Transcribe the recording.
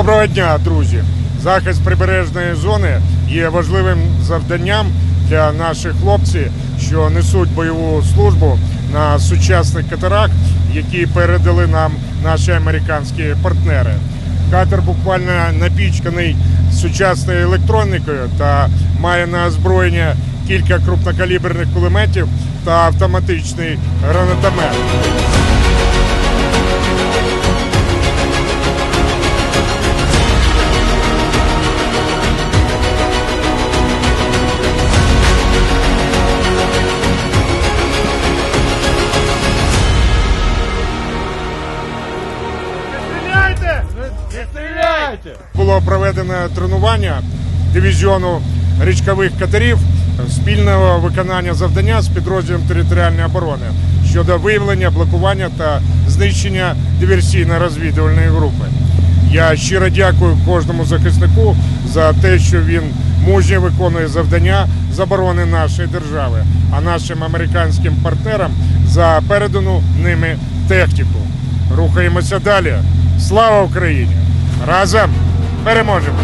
Доброго дня, друзі! Захист прибережної зони є важливим завданням для наших хлопців, що несуть бойову службу на сучасних катерах, які передали нам наші американські партнери. Катер буквально напічканий сучасною електронікою та має на озброєння кілька крупнокаліберних кулеметів та автоматичний гранатомет. Не стріляйте! Було проведено тренування дивізіону річкових катерів спільного виконання завдання з підрозділом територіальної оборони щодо виявлення, блокування та знищення диверсійно-розвідувальної групи. Я щиро дякую кожному захиснику за те, що він мужньо виконує завдання з оборони нашої держави, а нашим американським партнерам за передану ними техніку. Рухаємося далі. Слава Україні! Разом переможемо!